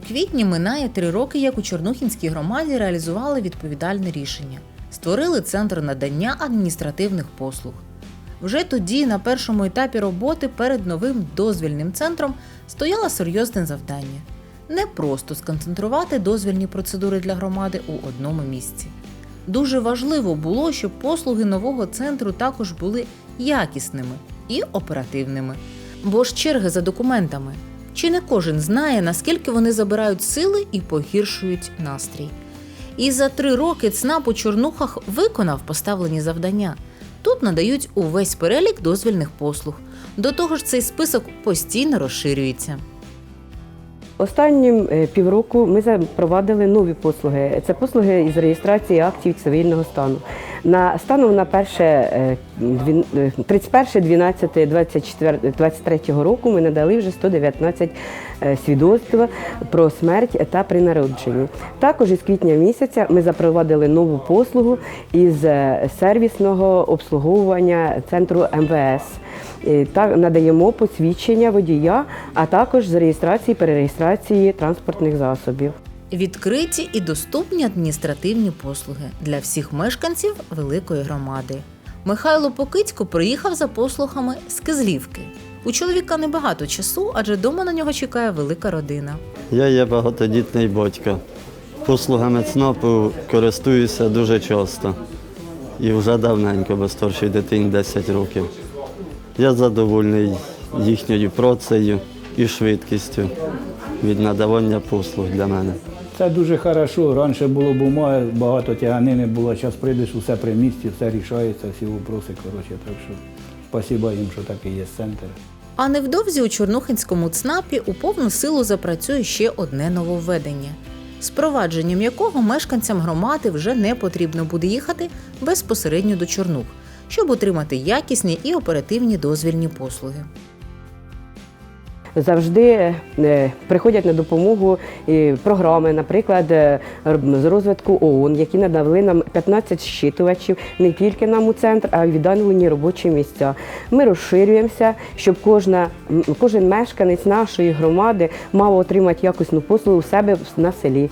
квітні минає три роки, як у Чорнухінській громаді реалізували відповідальне рішення. Створили центр надання адміністративних послуг. Вже тоді, на першому етапі роботи перед новим дозвільним центром стояло серйозне завдання не просто сконцентрувати дозвільні процедури для громади у одному місці. Дуже важливо було, щоб послуги нового центру також були якісними і оперативними. Бо ж черги за документами. Чи не кожен знає, наскільки вони забирають сили і погіршують настрій. І за три роки ЦНАП у Чорнухах виконав поставлені завдання. Тут надають увесь перелік дозвільних послуг. До того ж, цей список постійно розширюється. Останнім е, півроку ми запровадили нові послуги. Це послуги із реєстрації актів цивільного стану. На станом на перше е, дві- е, 31.12.23 року ми надали вже 119 е, свідоцтв про смерть та при народженні. Також із квітня місяця ми запровадили нову послугу із сервісного обслуговування центру МВС. Надаємо посвідчення водія, а також з реєстрації перереєстрації транспортних засобів. Відкриті і доступні адміністративні послуги для всіх мешканців великої громади. Михайло Покицько приїхав за послугами з Кизлівки. У чоловіка небагато часу, адже дома на нього чекає велика родина. Я є багатодітний батько. Послугами ЦНАПу користуюся дуже часто. І вже давненько, бо старшій дитині 10 років. Я задовольний їхньою працею і швидкістю від надавання послуг для мене. Це дуже хорошо. Раніше було бумаги, багато тяганини було, зараз прийдеш, усе при місті, все рішається, всі вопроси. Коротше, так що спасіба їм, що такий є центр. А невдовзі у Чорнухинському ЦНАПі у повну силу запрацює ще одне нововведення, з провадженням якого мешканцям громади вже не потрібно буде їхати безпосередньо до Чорнух, щоб отримати якісні і оперативні дозвільні послуги. Завжди е, приходять на допомогу програми, наприклад, е, з розвитку ООН, які надали нам 15 щитувачів не тільки нам у центр, а й віддалені робочі місця. Ми розширюємося, щоб кожна, кожен мешканець нашої громади мав отримати якісну послугу у себе на селі.